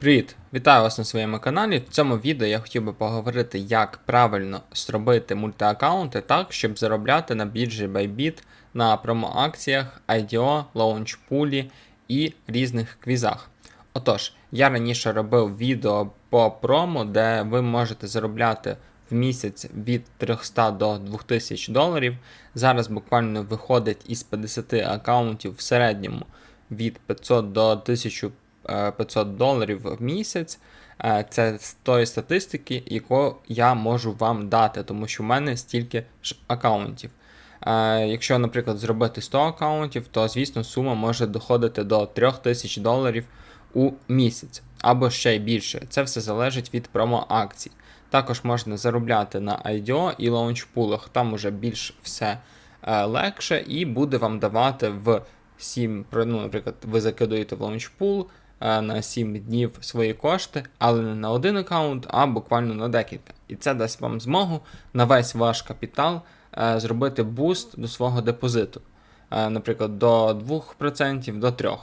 Привіт! Вітаю вас на своєму каналі. В цьому відео я хотів би поговорити, як правильно зробити мультиаккаунти так, щоб заробляти на біржі Bybit на промоакціях, IDO, лаунчпулі і різних квізах. Отож, я раніше робив відео по промо, де ви можете заробляти в місяць від 300 до 2000 доларів. Зараз буквально виходить із 50 аккаунтів в середньому від 500 до 1500 доларів в місяць. Е, Це з тої статистики, яку я можу вам дати, тому що в мене стільки ж аккаунтів. Е, Якщо, наприклад, зробити 100 аккаунтів, то звісно сума може доходити до 3000 доларів у місяць або ще й більше. Це все залежить від промо-акцій. Також можна заробляти на IDO і лаунчпулах, там уже більш все е, легше і буде вам давати в 7, про- ну, наприклад, ви закидуєте в лаунчпул на 7 днів свої кошти, але не на один аккаунт, а буквально на декілька. І це дасть вам змогу на весь ваш капітал е, зробити буст до свого депозиту. Е, Наприклад, до 2% до 3%.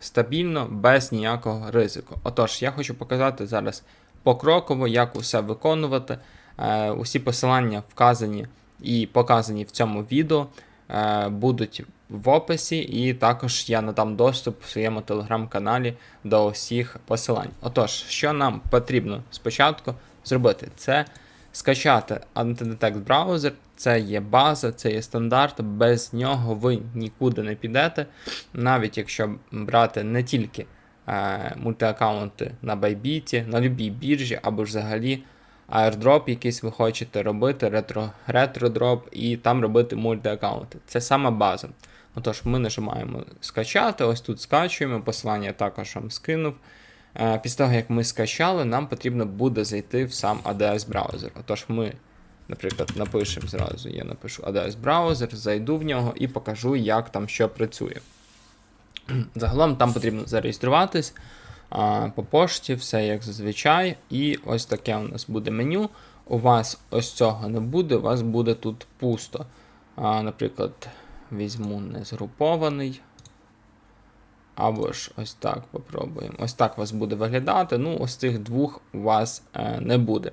Стабільно, без ніякого ризику. Отож, я хочу показати зараз покроково, як усе виконувати. Е, Усі посилання вказані і показані в цьому відео е, будуть в описі, і також я надам доступ в своєму телеграм-каналі до усіх посилань. Отож, що нам потрібно спочатку зробити? Це скачати Antidetect браузер, це є база, це є стандарт, без нього ви нікуди не підете, навіть якщо брати не тільки е, мультиаккаунти на Bybit, на любій біржі або ж взагалі airdrop якийсь ви хочете робити, ретро, ретро-дроп і там робити мультиаккаунти. Це сама база. Отож, ми нажимаємо скачати, ось тут скачуємо, посилання також вам скинув. Е, Після того, як ми скачали, нам потрібно буде зайти в сам ADS браузер. Отож, ми, наприклад, напишемо зразу, я напишу ADS браузер, зайду в нього і покажу, як там що працює. Загалом там потрібно зареєструватись по пошті, все як зазвичай. І ось таке у нас буде меню. У вас ось цього не буде, у вас буде тут пусто. Наприклад, візьму незгрупований. Або ж ось так попробуємо. Ось так у вас буде виглядати. Ну, ось цих двох у вас е, не буде.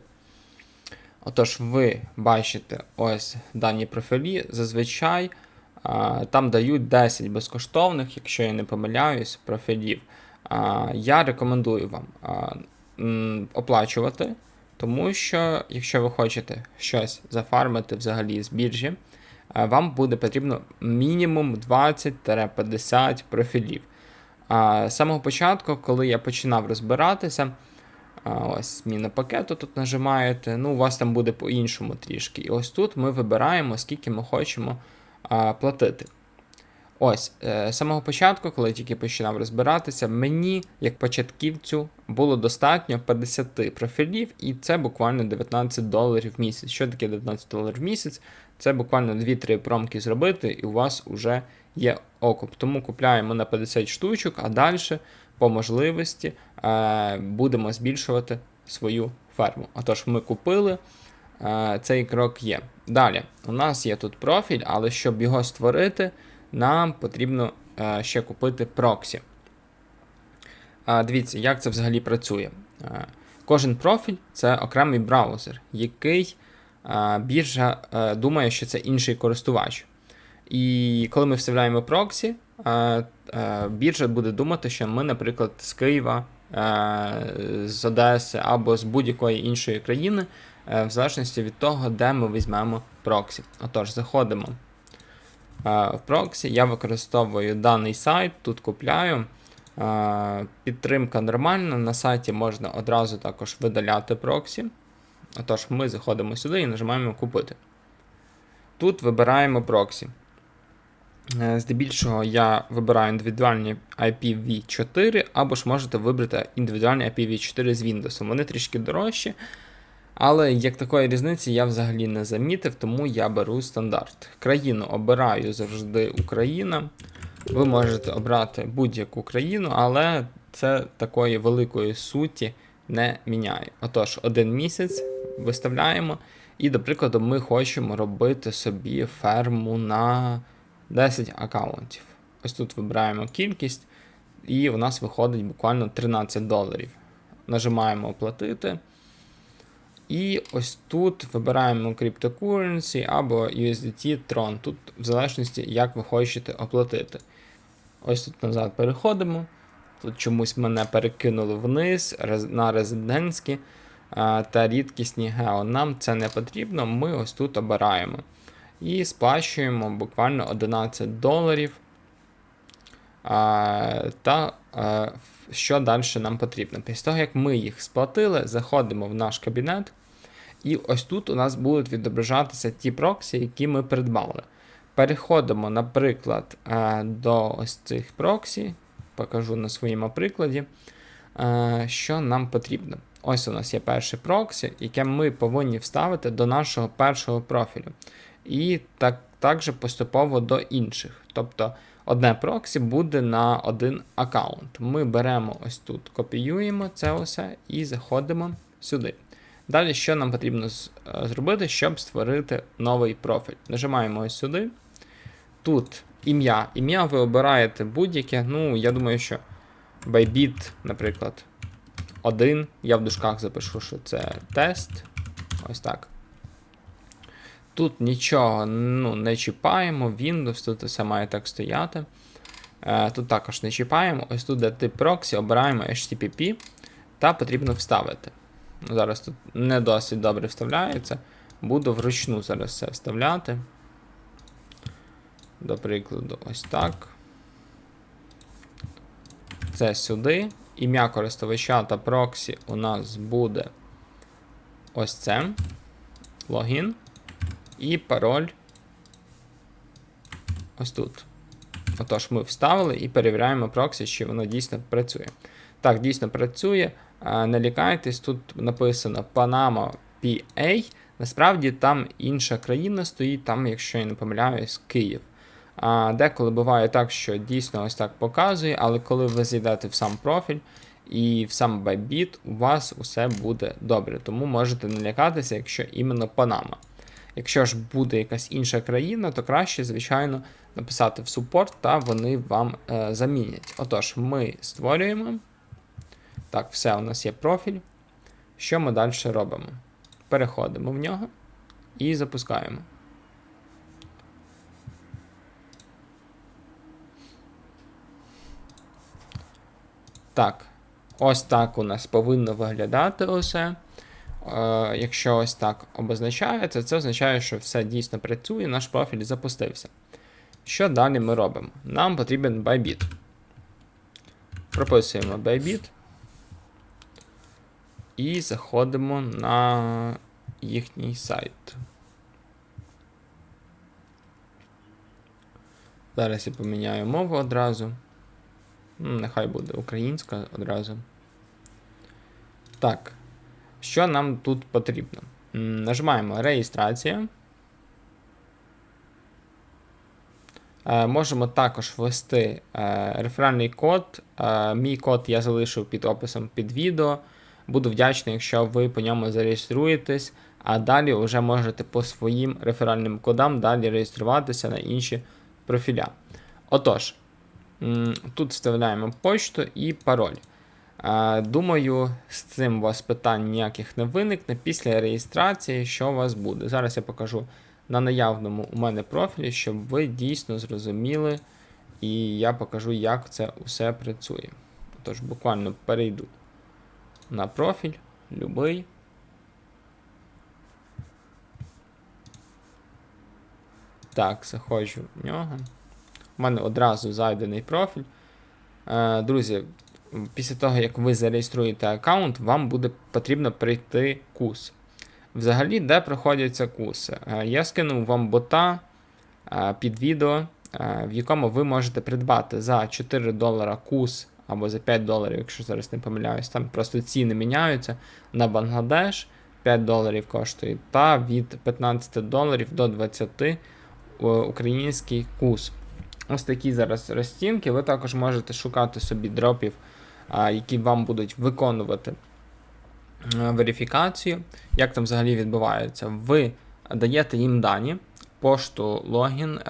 Отож, ви бачите ось дані профілі. Зазвичай а, там дають 10 безкоштовних, якщо я не помиляюсь, профілів. А, я рекомендую вам м, оплачувати, тому що, якщо ви хочете щось зафармити взагалі з біржі, вам буде потрібно мінімум 20-50 профілів. З самого початку, коли я починав розбиратися, ось зміна пакету тут нажимаєте. Ну, у вас там буде по-іншому трішки. І ось тут ми вибираємо, скільки ми хочемо платити. Ось, е, з самого початку, коли я тільки починав розбиратися, мені, як початківцю, було достатньо 50 профілів, і це буквально 19 доларів в місяць. Що таке 19 доларів в місяць? Це буквально 2-3 промки зробити, і у вас вже є окуп. Тому купляємо на 50 штучок, а далі, по можливості, е, будемо збільшувати свою ферму. Отож, ми купили. Е, Цей крок є. Далі, у нас є тут профіль, але щоб його створити, нам потрібно е, ще купити проксі. Дивіться, як це взагалі працює. Е, Кожен профіль це окремий браузер, який е, біржа думає, що це інший користувач. І коли ми вставляємо проксі, біржа буде думати, що ми, наприклад, з Києва, з Одеси або з будь-якої іншої країни, в залежності від того, де ми візьмемо проксі. Отож, заходимо в проксі. Я використовую даний сайт, тут купляю. Е, Підтримка нормальна. На сайті можна одразу також видаляти проксі. Отож, ми заходимо сюди і нажимаємо купити. Тут вибираємо проксі. Е, Здебільшого я вибираю індивідуальні IPv4, або ж можете вибрати індивідуальні IPv4 з Windows. Вони трішки дорожчі, але як такої різниці я взагалі не замітив, тому я беру стандарт. Країну обираю завжди Україна. Ви можете обрати будь-яку країну, але це такої великої суті не міняє. Отож, один місяць виставляємо, і, до прикладу, ми хочемо робити собі ферму на 10 аккаунтів. Ось тут вибираємо кількість, і у нас виходить буквально 13 доларів. нажимаємо оплатити. І ось тут вибираємо Cryptocurrency або USDT Tron. Тут в залежності, як ви хочете оплатити. Ось тут назад переходимо. Тут чомусь мене перекинули вниз на резидентські та рідкісні гео. Нам це не потрібно, ми ось тут обираємо. І сплачуємо буквально 11 доларів. Та що далі нам потрібно? Після того, як ми їх сплатили, заходимо в наш кабінет. І ось тут у нас будуть відображатися ті проксі, які ми придбали. Переходимо, наприклад, е, до ось цих проксі. Покажу на своєму прикладі, е, що нам потрібно. Ось у нас є перше проксі, яке ми повинні вставити до нашого першого профілю. І так, також поступово до інших. Тобто одне проксі буде на один аккаунт. Ми беремо ось тут, копіюємо це усе і заходимо сюди. Далі, що нам потрібно е, зробити, щоб створити новий профіль? Нажимаємо ось сюди. Тут ім'я. Ім'я ви обираєте будь-яке. Ну, я думаю, що Bybit, наприклад, 1. Я в дужках запишу, що це тест. Ось так. Тут нічого ну, не чіпаємо, Windows, тут все має так стояти. Е, тут також не чіпаємо. Ось тут, де тип проксі, обираємо HTTP та потрібно вставити. Зараз тут не досить добре вставляється. Буду вручну зараз все вставляти. До прикладу, ось так. Це сюди. Ім'я користувача та проксі у нас буде ось це. Логін. І пароль. Ось тут. Отож, ми вставили і перевіряємо проксі, чи воно дійсно працює. Так, дійсно працює. Не лякайтесь, тут написано Panama PA. Насправді там інша країна стоїть, там, якщо я не помиляюсь, Київ. А, Деколи буває так, що дійсно ось так показує, але коли ви зайдете в сам профіль і в сам Bybit, у вас усе буде добре. Тому можете не лякатися, якщо іменно Панама. Якщо ж буде якась інша країна, то краще, звичайно, написати в супорт, та вони вам е, замінять. Отож, ми створюємо. Так, все, у нас є профіль. Що ми далі робимо? Переходимо в нього і запускаємо. Так, ось так у нас повинно виглядати усе. Е, якщо ось так обозначається, це означає, що все дійсно працює, наш профіль запустився. Що далі ми робимо? Нам потрібен Bybit. Прописуємо Bybit. І заходимо на їхній сайт. Зараз я поміняю мову одразу. Нехай буде українська одразу. Так. Що нам тут потрібно? Нажимаємо реєстрація. Е, Можемо також ввести е, реферальний код. Е, Мій код я залишив під описом під відео. Буду вдячний, якщо ви по ньому зареєструєтесь, а далі вже можете по своїм реферальним кодам далі реєструватися на інші профіля. Отож, тут вставляємо почту і пароль. Думаю, з цим у вас питань ніяких не виникне. Після реєстрації, що у вас буде. Зараз я покажу на наявному у мене профілі, щоб ви дійсно зрозуміли, і я покажу, як це усе працює. Тож, буквально перейду на профіль, любий. Так, заходжу в нього. У мене одразу зайдений профіль. Е, Друзі, після того, як ви зареєструєте аккаунт, вам буде потрібно прийти курс. Взагалі, де проходяться курси? Е, Я скинув вам бота е, під відео, е, в якому ви можете придбати за 4 долара курс або за 5 доларів, якщо зараз не помиляюсь, там просто ціни міняються на Бангладеш 5 доларів коштує, та від 15 доларів до 20 е, український курс. Ось такі зараз розцінки. Ви також можете шукати собі дропів, які вам будуть виконувати е, верифікацію. Як там взагалі відбувається? Ви даєте їм дані, пошту, логін е,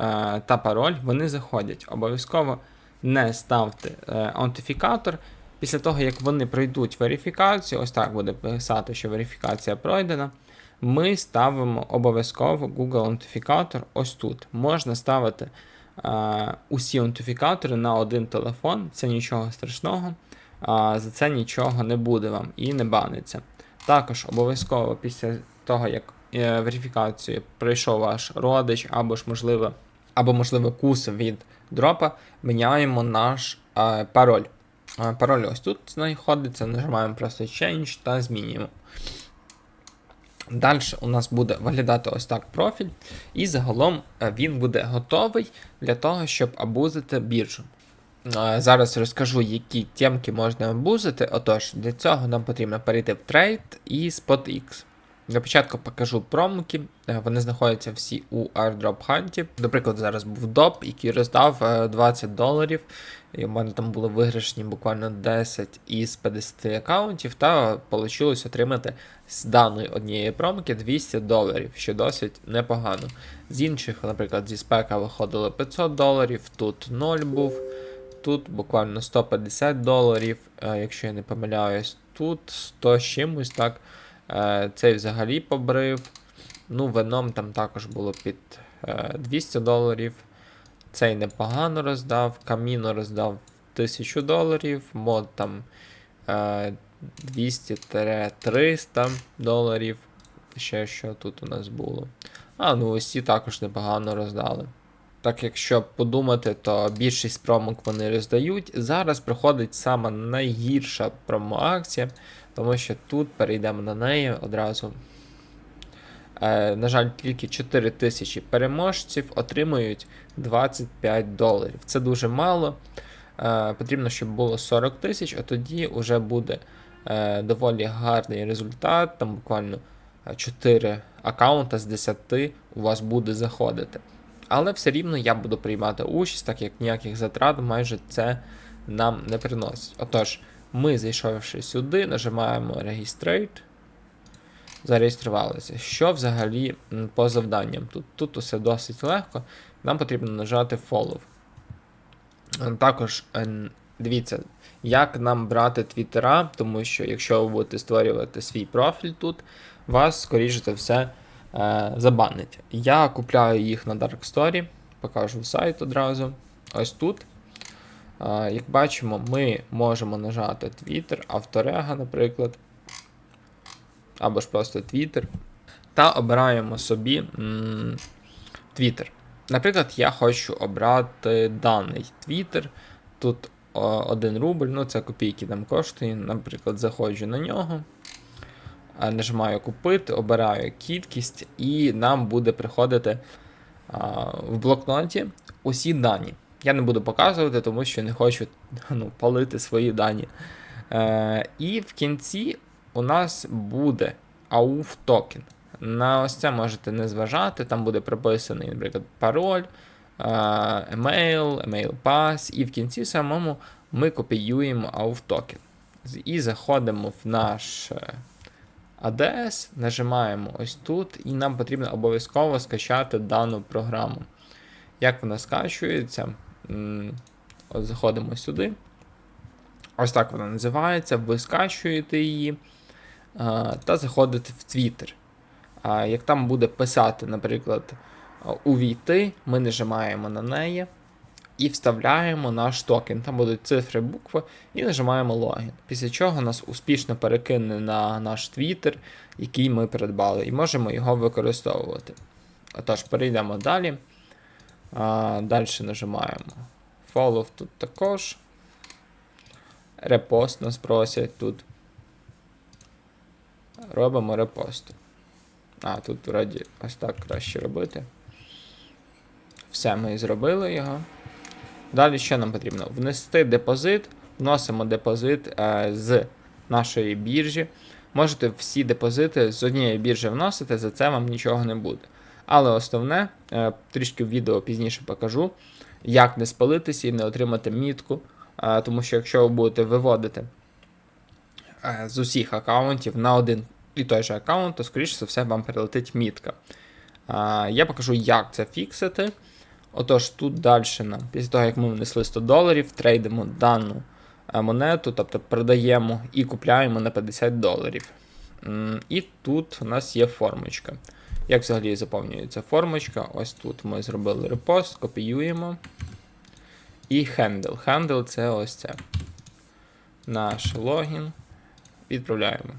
та пароль, вони заходять. Обов'язково не ставте е, аутентифікатор. Після того, як вони пройдуть верифікацію, ось так буде писати, що верифікація пройдена. Ми ставимо обов'язково Google аутентифікатор ось тут. Можна ставити е, усі аутентифікатори на один телефон, це нічого страшного, за це нічого не буде вам і не баниться. Також обов'язково після того, як е, верифікацію пройшов ваш родич, або ж можливо, або можливо кус від дропа, міняємо наш е, пароль. Е, Пароль ось тут знаходиться, нажимаємо просто Change та змінюємо. Далі у нас буде виглядати ось так профіль, і загалом він буде готовий для того, щоб абузити біржу. Е, Зараз розкажу, які темки можна абузити. Отож, для цього нам потрібно перейти в трейд і SpotX. Для початку покажу промки. Е, Вони знаходяться всі у Airdrop Hunt. Наприклад, зараз був доп, який роздав е, 20 доларів. І в мене там були виграшні буквально 10 із 50 аккаунтів, та вийшло отримати з даної однієї промки 200 доларів, що досить непогано. З інших, наприклад, зі спека виходило 500 доларів, тут 0 був, тут буквально 150 доларів, е, якщо я не помиляюсь, тут 100 з чимось, так. Е, Цей взагалі побрив. Ну, веном там також було під е, 200 доларів. Цей непогано роздав, Каміно роздав 1000 доларів, мод там е, 200-300 доларів. Ще що тут у нас було. А, ну ось ці також непогано роздали. Так, якщо подумати, то більшість промок вони роздають. Зараз проходить сама найгірша промоакція, тому що тут перейдемо на неї одразу. Е, на жаль, тільки 4 тисячі переможців отримують 25 доларів. Це дуже мало. Е, потрібно, щоб було 40 тисяч, а тоді вже буде е, доволі гарний результат. Там буквально 4 аккаунта з 10 у вас буде заходити. Але все рівно я буду приймати участь, так як ніяких затрат майже це нам не приносить. Отож, ми, зайшовши сюди, нажимаємо Registrate. Зареєструвалися. Що взагалі по завданням? Тут тут усе досить легко. Нам потрібно нажати Follow. Також е, дивіться, як нам брати твіттера, тому що якщо ви будете створювати свій профіль тут, вас, скоріше за все, забанить. Я купляю їх на Dark Story, покажу сайт одразу. Ось тут. Е, Як бачимо, ми можемо нажати Twitter, авторега, наприклад, або ж просто Twitter, та обираємо собі м, Twitter. Наприклад, я хочу обрати даний Twitter. Тут 1 рубль, ну це копійки нам коштує. Наприклад, заходжу на нього, нажимаю купити, обираю кількість, і нам буде приходити в блокноті усі дані. Я не буду показувати, тому що не хочу ну, палити свої дані. Е, і в кінці у нас буде AUF токен. На ось це можете не зважати, там буде прописаний, наприклад, пароль, е, емейл, емейл пас, і в кінці самому ми копіюємо AUF токен. І заходимо в наш е, ADS, нажимаємо ось тут, і нам потрібно обов'язково скачати дану програму. Як вона скачується? От заходимо сюди. Ось так вона називається. Ви скачуєте її та заходите в Twitter. Як там буде писати, наприклад, увійти, ми нажимаємо на неї і вставляємо наш токен. Там будуть цифри, букви, і нажимаємо логін. Після чого нас успішно перекине на наш Twitter, який ми придбали, і можемо його використовувати. Отож, перейдемо далі. А, далі нажимаємо Follow тут також. Репост нас просять тут. Робимо репост. А, тут вроді ось так краще робити. Все, ми зробили його. Далі що нам потрібно? Внести депозит. Вносимо депозит е, з нашої біржі. Можете всі депозити з однієї біржі вносити, за це вам нічого не буде. Але основне, е, трішки в відео пізніше покажу, як не спалитися і не отримати мітку. Е, тому що якщо ви будете виводити е, з усіх аккаунтів на один і той же аккаунт, то, скоріше за все, вам прилетить мітка. Е, Я покажу, як це фіксити. Отож, тут далі нам, після того, як ми внесли 100 доларів, трейдимо дану е, монету, тобто продаємо і купляємо на 50 доларів. І тут у нас є формочка. Як взагалі заповнюється формочка? Ось тут ми зробили репост, копіюємо. І хендл. Хендл це ось це. Наш логін. Відправляємо.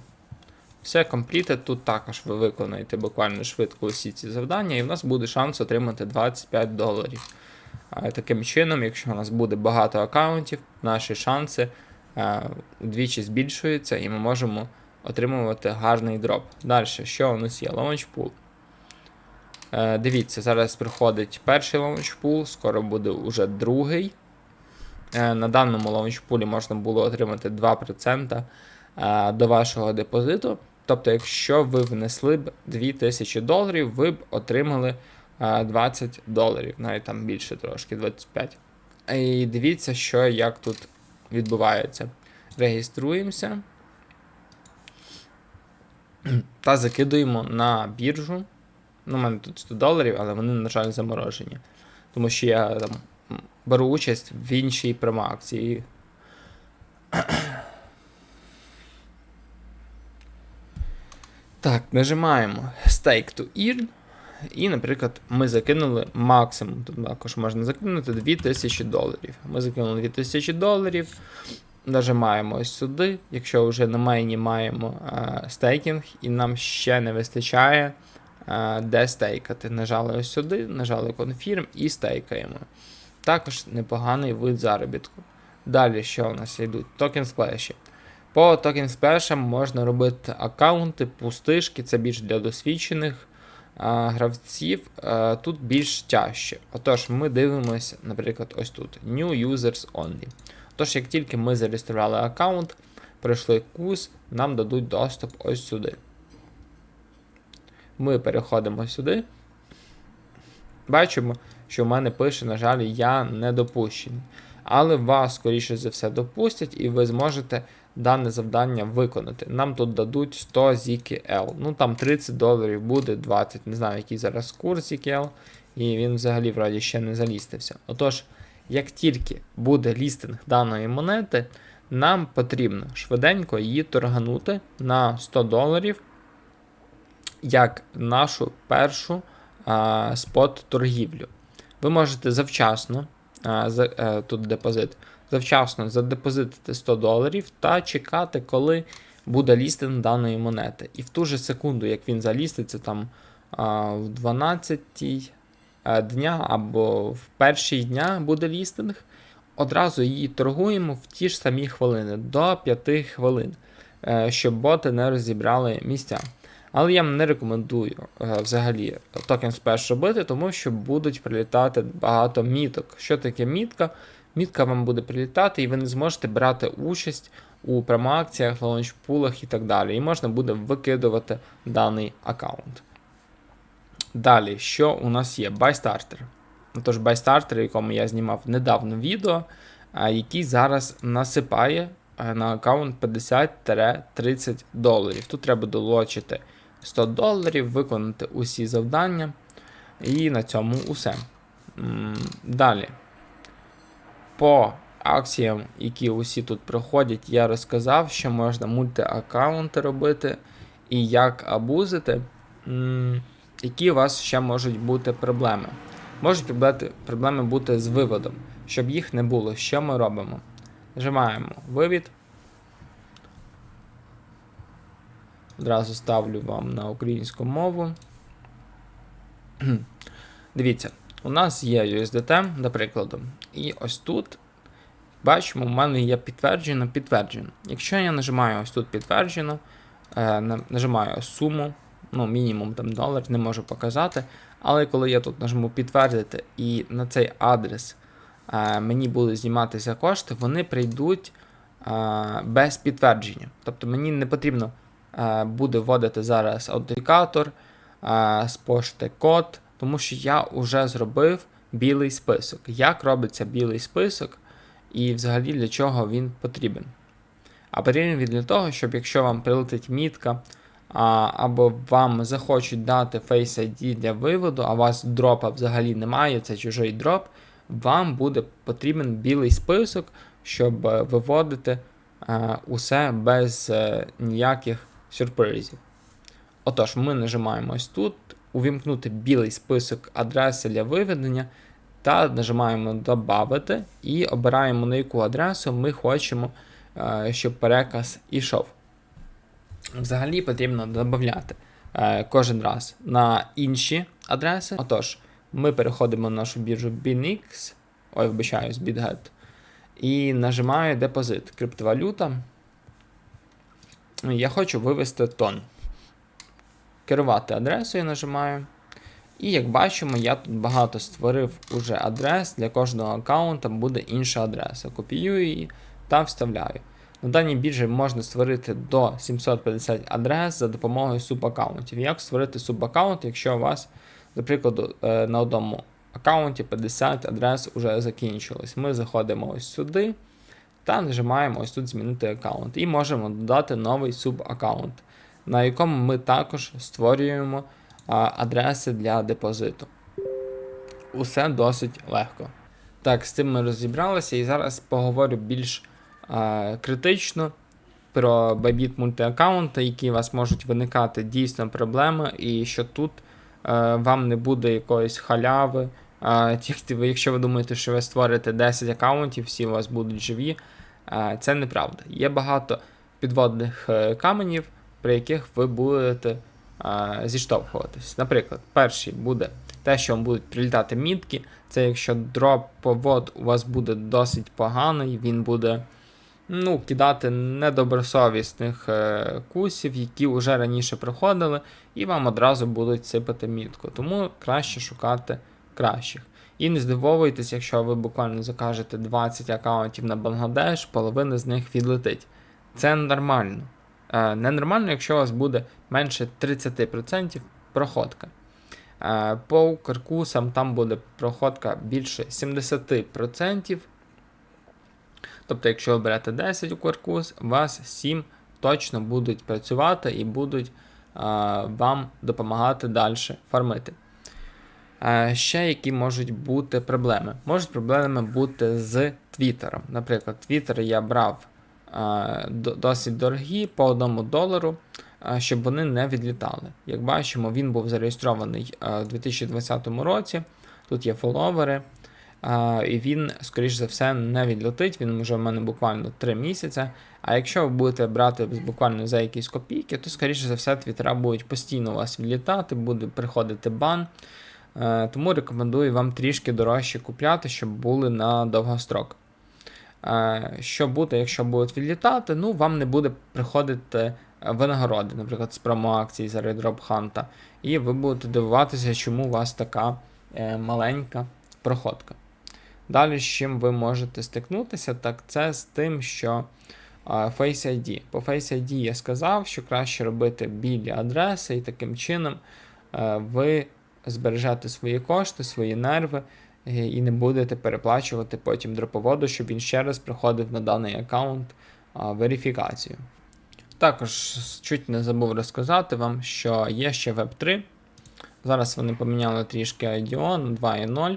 Все completed. Тут також ви виконаєте буквально швидко усі ці завдання, і в нас буде шанс отримати 25 доларів. Таким чином, якщо у нас буде багато аккаунтів, наші шанси вдвічі збільшуються, і ми можемо отримувати гарний дроп. Далі, що у нас є? Launchpool. Е, Дивіться, зараз приходить перший launchpool, скоро буде уже другий. Е, На даному лаунчпулі можна було отримати 2% е, до вашого депозиту. Тобто, якщо ви внесли б 2000 доларів, ви б отримали е, 20 доларів, навіть там більше трошки, 25. І дивіться, що як тут відбувається. Реєструємося та закидуємо на біржу. Ну, у мене тут 100 доларів, але вони, на жаль, заморожені. Тому що я там беру участь в іншій промоакції. Так, нажимаємо Stake to Earn. І, наприклад, ми закинули максимум. Тут також можна закинути 2000 доларів. Ми закинули 2000 доларів. Нажимаємо ось сюди. Якщо вже на майні маємо е, стейкінг, і нам ще не вистачає е, де стейкати. Нажали ось сюди, нажали Confirm і стейкаємо. Також непоганий вид заробітку. Далі, що у нас йдуть? Токен сплеші. По токен сплешам можна робити аккаунти, пустишки, це більш для досвідчених а, гравців. А, тут більш тяжче. Отож, ми дивимося, наприклад, ось тут: New Users Only. Тож, як тільки ми зареєстрували аккаунт, пройшли курс, нам дадуть доступ ось сюди. Ми переходимо сюди. Бачимо, що в мене пише, на жаль, я не допущений. Але вас, скоріше за все, допустять, і ви зможете дане завдання виконати. Нам тут дадуть 100 ZKL. Ну там 30 доларів буде, 20, не знаю, який зараз курс ZKL, і він взагалі вроді ще не залістився. Отож, як тільки буде лістинг даної монети, нам потрібно швиденько її торганути на 100 доларів як нашу першу спот-торгівлю. Ви можете завчасно, а, за, а, тут депозит, завчасно задепозитити 100 доларів та чекати, коли буде лістинг даної монети. І в ту же секунду, як він заліститься там в 12 дня або в перший дня буде лістинг, одразу її торгуємо в ті ж самі хвилини, до 5 хвилин, е, щоб боти не розібрали місця. Але я не рекомендую е, взагалі токен спершу робити, тому що будуть прилітати багато міток. Що таке мітка? Мітка вам буде прилітати, і ви не зможете брати участь у промоакціях, лаунчпулах і так далі. І можна буде викидувати даний аккаунт. Далі, що у нас є? BuyStarter. Тож BuyStarter, якому я знімав недавно відео, який зараз насипає на аккаунт 50-30 доларів. Тут треба долочити 100 доларів, виконати усі завдання. І на цьому усе. Далі. По акціям, які усі тут проходять, я розказав, що можна мультиаккаунти робити і як абузити. Які у вас ще можуть бути проблеми? Можуть проблеми- бути з виводом. Щоб їх не було, що ми робимо? Нажимаємо вивід. Одразу ставлю вам на українську мову. Дивіться, у нас є USDT, до прикладу. І ось тут бачимо, у мене є підтверджено, підтверджено. Якщо я нажимаю ось тут підтверджено, е, нажимаю суму, ну, мінімум там долар, не можу показати. Але коли я тут нажму підтвердити і на цей адрес е, мені будуть зніматися кошти, вони прийдуть е, без підтвердження. Тобто мені не потрібно буде вводити зараз аутентикатор з пошти код, тому що я вже зробив білий список. Як робиться білий список і взагалі для чого він потрібен? А потрібен він для того, щоб якщо вам прилетить мітка, а, або вам захочуть дати Face ID для виводу, а у вас дропа взагалі немає, це чужий дроп, вам буде потрібен білий список, щоб е, виводити е, усе без е, ніяких сюрпризів. Отож, ми нажимаємо ось тут, увімкнути білий список адреси для виведення та нажимаємо Добавити і обираємо на яку адресу ми хочемо, е, щоб переказ ішов. Взагалі потрібно додати е, кожен раз на інші адреси. Отож, ми переходимо на нашу біржу BinX, ой, вибачаюсь, BitGet, і нажимаю депозит. Криптовалюта. Я хочу вивести тон. Керувати адресою нажимаю. І як бачимо, я тут багато створив уже адрес. Для кожного аккаунта буде інша адреса. Копіюю її та вставляю. На даній біржі можна створити до 750 адрес за допомогою субаккаунтів. Як створити субаккаунт, якщо у вас, до прикладу, е, на одному аккаунті 50 адрес вже закінчилось. Ми заходимо ось сюди та нажимаємо ось тут змінити аккаунт. І можемо додати новий субаккаунт, на якому ми також створюємо адреси для депозиту. Усе досить легко. Так, з цим ми розібралися і зараз поговорю більш а, критично про Bybit мультиаккаунти, які у вас можуть виникати дійсно проблеми, і що тут е, вам не буде якоїсь халяви. А, якщо ви думаєте, що ви створите 10 аккаунтів, всі у вас будуть живі, а, це неправда. Є багато підводних е, каменів, при яких ви будете а, зіштовхуватись. Наприклад, перший буде те, що вам будуть прилітати мітки. Це якщо дроповод у вас буде досить поганий, він буде ну, кидати недобросовісних е, кусів, які вже раніше проходили, і вам одразу будуть сипати мітку. Тому краще шукати кращих. І не здивовуйтесь, якщо ви буквально закажете 20 аккаунтів на Бангладеш, половина з них відлетить. Це нормально. Е, Ненормально, якщо у вас буде менше 30% проходка. Е, По Укркусам там буде проходка більше 70%. Тобто, якщо ви берете 10 Укркус, у вас 7 точно будуть працювати і будуть е, вам допомагати далі фармити. Ще які можуть бути проблеми? Можуть проблеми бути з Твіттером. Наприклад, Твіттер я брав досить дорогі по 1 долару, щоб вони не відлітали. Як бачимо, він був зареєстрований в 2020 році. Тут є фоловери, і він, скоріш за все, не відлетить. Він вже в мене буквально 3 місяці. А якщо ви будете брати буквально за якісь копійки, то, скоріше за все, твіттера будуть постійно у вас відлітати, буде приходити бан. Е, Тому рекомендую вам трішки дорожче купляти, щоб були на довгострок. Е, Що буде, якщо будуть відлітати, ну вам не буде приходити е, винагороди, наприклад, з промо-акцій за Redrop Hunt, і ви будете дивуватися, чому у вас така е, маленька проходка. Далі, з чим ви можете стикнутися, так це з тим, що Face ID. По Face ID я сказав, що краще робити білі адреси, і таким чином ви збережете свої кошти, свої нерви і не будете переплачувати потім дроповоду, щоб він ще раз приходив на даний аккаунт верифікацію. Також чуть не забув розказати вам, що є ще Web3. Зараз вони поміняли трішки IDO на 2.0.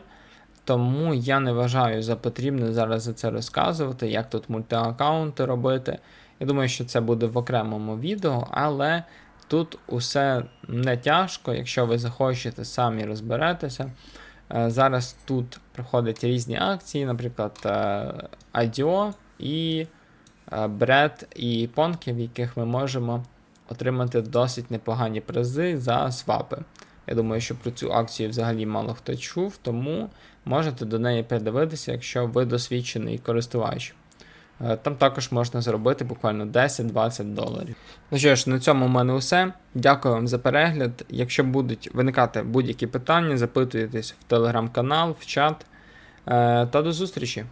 Тому я не вважаю за потрібне зараз за це розказувати, як тут мультиаккаунти робити. Я думаю, що це буде в окремому відео, але тут усе не тяжко, якщо ви захочете, самі розберетеся. Е, Зараз тут проходять різні акції, наприклад, е, IDO і е, Бред і Понки, в яких ми можемо отримати досить непогані призи за свапи. Я думаю, що про цю акцію взагалі мало хто чув, тому можете до неї передивитися, якщо ви досвідчений користувач. Е, Там також можна заробити буквально 10-20 доларів. Ну що ж, на цьому в мене все. Дякую вам за перегляд. Якщо будуть виникати будь-які питання, запитуйтесь в телеграм-канал, в чат. Е, Та до зустрічі!